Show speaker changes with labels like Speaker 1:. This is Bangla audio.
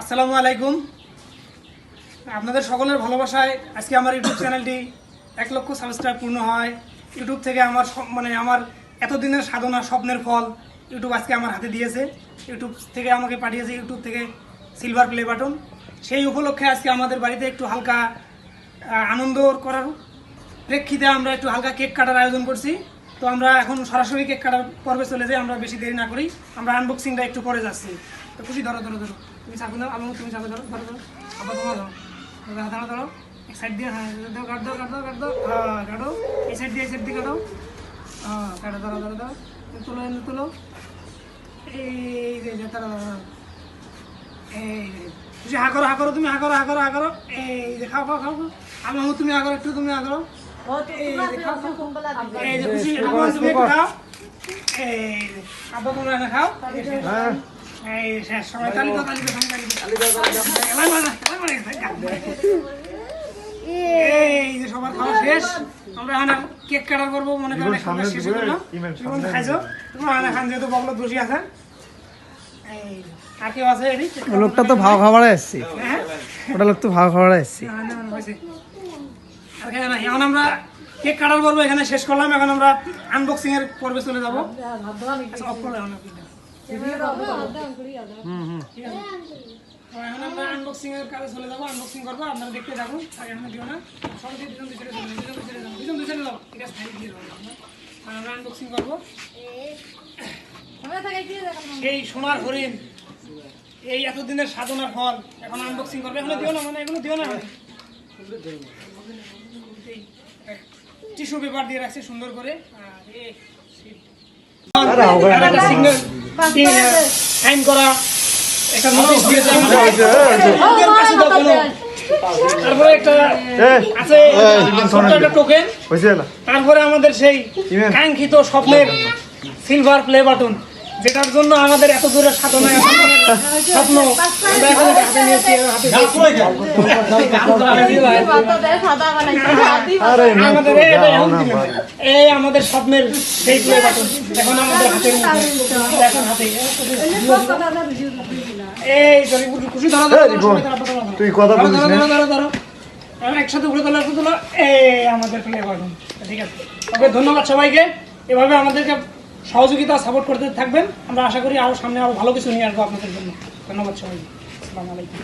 Speaker 1: আসসালামু আলাইকুম। আপনাদের সকলের ভালোবাসায় আজকে আমার ইউটিউব চ্যানেলটি এক লক্ষ সাবস্ক্রাইব পূর্ণ হয়। ইউটিউব থেকে আমার মানে আমার এতদিনের সাধনা, স্বপ্নের ফল ইউটিউব আজকে আমার হাতে দিয়েছে। ইউটিউব থেকে আমাকে পাঠিয়েছে, ইউটিউব থেকে সিলভার প্লে বাটন সেই উপলক্ষে আজকে আমাদের বাড়িতে একটু হালকা আনন্দ করার প্রেক্ষিতে আমরা একটু হালকা কেক কাটার আয়োজন করছি। তো আমরা এখন সরাসরি কেক কাটার পর্বে চলে যাই, আমরা বেশি দেরি না করি আমরা আনবক্সিংটা একটু পরে যাচ্ছি। তো খুশি, ধরো ধরো ধরো। তুমি চাকু দাও আমি তুমি চাকু ধরো ধরো ধরো। আবার তোমার ধরো। ধরো ধরো ধরো। এক সাইড দিয়ে হ্যাঁ দাও কাট দাও কাট দাও কাট। দাও হ্যাঁ কাটো। এই সাইড দিয়ে, এই সাইড দিয়ে কাটো। হ্যাঁ কাটো, ধরো ধরো ধরো। তুলো এনে তুলো। এই যে ধরো ধরো। এই খুশি, হা করো হা করো, তুমি হা করো হা করো হা করো। এই যে, খাও খাও খাও। আমি তুমি হা করো, একটু তুমি হা করো। এই যে সবার খাওয়া শেষ আমরা এখানে কেক করব মনে করেন শেষ খাইছো খান যেহেতু বসে
Speaker 2: লোকটা তো ভাও খাবারে এসছি
Speaker 1: হ্যাঁ?
Speaker 2: ওটা লোক তো ভাও খাবারে এসছি
Speaker 1: না, না, এখন আমরা কেক কাটার পর্ব এখানে শেষ করলাম। এখন আমরা আনবক্সিং এর পর্বে চলে যাব। আচ্ছা, এখন আমরা চলে যাব। দেখতে এখন না। সবাই দুজন দুজন দেবো। আমরা। করব। এই সোনার হরিণ। এই এতদিনের সাধনার ফল। এখন আনবক্সিং করবে। এগুলো দিও না মানে এগুলো দিও না। টিস্যু পেপার দিয়ে রাখছে সুন্দর করে। আর এই একটা সিগন্যাল সাইন করা। একটা নোটিশ দিয়েছে আমাদের কাছে তো কোনো- তারপরে একটা আছে একটা টোকেন তারপরে আমাদের সেই কাঙ্ক্ষিত স্বপ্নের সিলভার প্লে বাটন যেটার জন্য আমাদের এত দূরের সাধনা এত স্বপ্ন এই- আমাদের স্বপ্নের সেই এখন আমাদের হাতের এখন হাতে। এই সরি খুশি ধরো।
Speaker 3: তুই কথা বলিস না।
Speaker 1: একসাথে ঘুরে তোলো একটু এই আমাদের প্লে বাটন। ঠিক আছে। ওকে ধন্যবাদ সবাইকে। এভাবে আমাদেরকে সহযোগিতা সাপোর্ট করতে থাকবেন। আমরা আশা করি আরও সামনে আরও ভালো কিছু নিয়ে আসব আপনাদের জন্য। ধন্যবাদ সবাই আসসালামু আলাইকুম।